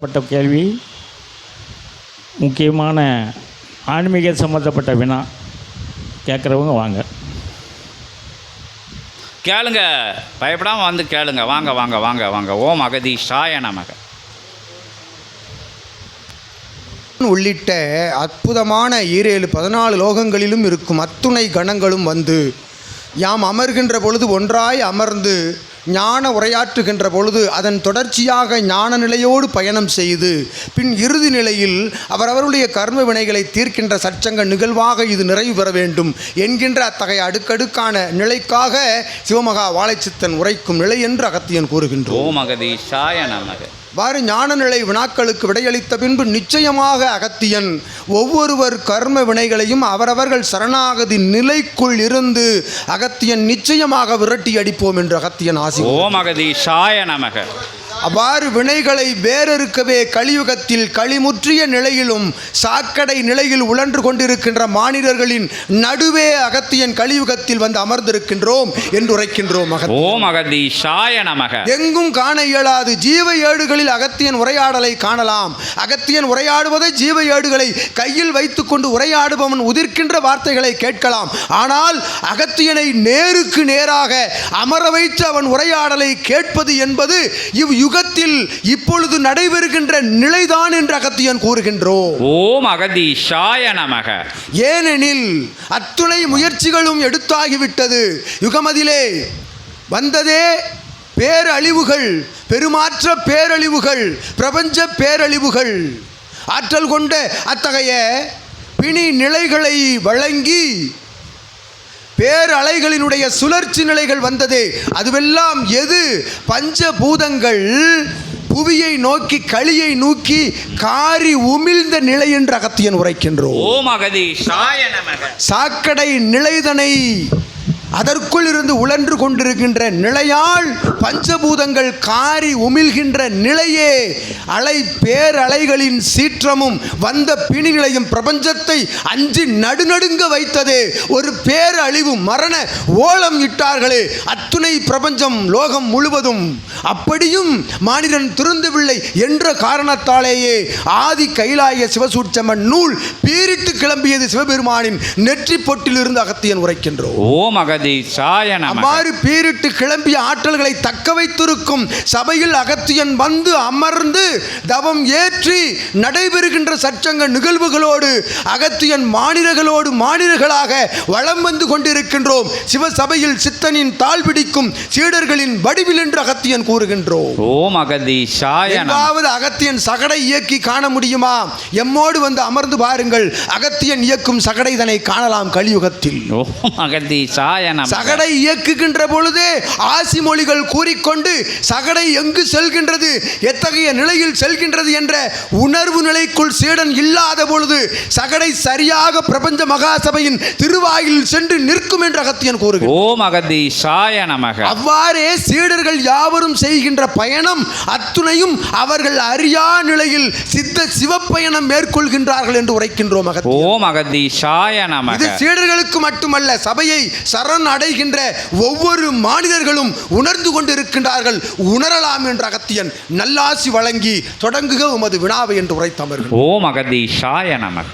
பட்ட கேள்வி முக்கியமான ஆன்மீக சம்மந்தப்பட்ட வினா கேட்குறவங்க வாங்க. கேளுங்க பயப்படாமல் வந்து கேளுங்க. வாங்க வாங்க வாங்க வாங்க. ஓம் அகதீஷாய நமக. உள்ளிட்ட அற்புதமான ஈரேழு பதினாலு லோகங்களிலும் இருக்கும் அத்துணை கணங்களும் வந்து யாம் அமர்கின்ற பொழுது ஒன்றாய் அமர்ந்து ஞான உரையாற்றுகின்ற பொழுது அதன் தொடர்ச்சியாக ஞான நிலையோடு பயணம் செய்து பின் இறுதி நிலையில் அவரவருடைய கர்ம வினைகளை தீர்க்கின்ற சச்சங்க நிகழ்வாக இது நிறைவு பெற வேண்டும் என்கின்ற அத்தகைய அடுக்கடுக்கான நிலைக்காக சிவமகா வாழைச்சித்தன் உரைக்கும் நிலை என்று அகத்தியன் கூறுகின்றோம் வாறு ஞான நிலை வினாக்களுக்கு விடையளித்த பின்பு நிச்சயமாக அகத்தியன் ஒவ்வொருவர் கர்ம வினைகளையும் அவரவர்கள் சரணாகதி நிலைக்குள் இருந்து அகத்தியன் நிச்சயமாக விரட்டி அடிப்போம் என்று அகத்தியன் ஆசி ஓம் அகதீஷாய நமக. அவ்வாறு வினைகளை வேறறுக்கவே கலியுகத்தில் களிமுற்றிய நிலையிலும் சாக்கடை நிலையில் உழன்று கொண்டிருக்கின்ற மானிடர்களின் நடுவே அகத்தியன் கலியுகத்தில் வந்து அமர்ந்திருக்கின்றோம் என்று உரைக்கின்றோம் ஓம் அகதீஷாய நமக. எங்கும் காண இயலாது ஜீவ ஏடுகளில் அகத்தியன் உரையாடலை காணலாம். அகத்தியன் உரையாடுவதை ஜீவ ஏடுகளை கையில் வைத்துக்கொண்டு உரையாடுபவன் உதிர்க்கின்ற வார்த்தைகளை கேட்கலாம். ஆனால் அகத்தியனை நேருக்கு நேராக அமர வைத்து அவன் உரையாடலை கேட்பது என்பது இவ் யுகத்தில் இப்பொழுது நடைபெறுகின்ற நிலைதான் என்று அகத்தியன் கூறுகின்றோம். ஓம் அகதீஷாய நமக. ஏனெனில் அத்துணை முயற்சிகளும் எடுத்தாகிவிட்டது. யுகமதிலே வந்ததே பேரழிவுகள் பெருமாற்ற பேரழிவுகள் பிரபஞ்ச பேரழிவுகள். ஆற்றல் கொண்ட அத்தகைய பிணி நிலைகளை வழங்கி பேரலைகளினுடைய சுழற்சி நிலைகள் வந்தது. அதுவெல்லாம் எது? பஞ்சபூதங்கள் புவியை நோக்கி களியை நோக்கி காரி உமிழ்ந்த நிலை என்று அகத்தியன் உரைக்கின்றோம். சாக்கடை நிலைதனை அதற்குள் இருந்து உழன்று கொண்டிருக்கின்ற நிலையால் பஞ்சபூதங்கள் காரி உமிழ்கின்ற நிலையே அலை பேரலைகளின் சீற்றமும் வந்த பிணிநிலையும் பிரபஞ்சத்தை அஞ்சு நடுநடுங்க வைத்தது. ஒரு பேரழிவு மரண ஓலம் இட்டார்களே. அத்துணை பிரபஞ்சம் லோகம் முழுவதும். அப்படியும் மானிடன் திருந்தவில்லை என்ற காரணத்தாலேயே ஆதி கைலாய சிவசூட்சமன் நூல் பீரிட்டு கிளம்பியது சிவபெருமானின் நெற்றி பொட்டிலிருந்து அகத்தியன் உரைக்கின்றோம். ஓம் அகதீஷாய நமக. அவ்வாறு பீரிட்டு கிளம்பிய ஆற்றல்களை தக்க வைத்திருக்கும் சபையில் அகத்தியன் வந்து அமர்ந்து தவம் ஏற்றி நடைபெறுகின்ற சச்சங்க நிகழ்வுகளோடு அகத்தியன் மாநிலங்களோடு மாநிலங்களாக வலம் வந்து கொண்டிருக்கின்றோம். சிவசபையில் சித்தனின் தாழ் பிடிக்கும் சீடர்களின் வடிவில் என்று அகத்தியன் கூறுகின்றோம். ஓம் அகதீஷாய நமக. எங்காவது அகத்தியன் சகடை இயக்கி காண முடியுமா? எம்மோடு வந்து அமர்ந்து பாருங்கள். அகத்தியன் இயக்கும் சகடைதனை காணலாம் கலியுகத்தில். ஓம் அகதீஷாய நமக சகடை இயக்குகின்ற பொழுதே ஆசி மொழிகள் கூறிக்கொண்டு சகடை எங்கு செல்கின்றது எத்தகைய நிலையில் செல்கின்றது என்ற உணர்வு நிலைக்குள் சீடன் இல்லாத பொழுது சகடை சரியாக பிரபஞ்ச மகாசபையின் திருவாயில் சென்று நிற்கும் என்று அகத்தியன் கூறுகிறார் ஓம் அகதீஷாய நமக. அவ்வாறே சீடர்கள் யாவரும் செய்கின்ற பயணம் அத்துணையும் அவர்கள் அறியா நிலையில் சித்த சிவப்பயணம் மேற்கொள்கின்றார்கள் என்று உரைக்கின்றோம் ஓம் அகதீஷாய இது நமக. சீடர்களுக்கு மட்டுமல்ல சபையை சரண் அடைகின்ற ஒவ்வொரு மாநிலர்களும் உணர்ந்து கொண்டிருக்கின்றார்கள் உணரலாம் என்ற அகத்தியன் நல்லாசி வழங்கி தொடங்குக உமது வினாவை என்று உரைத்தமர்கள். ஓம் அகதீஷாய நமக.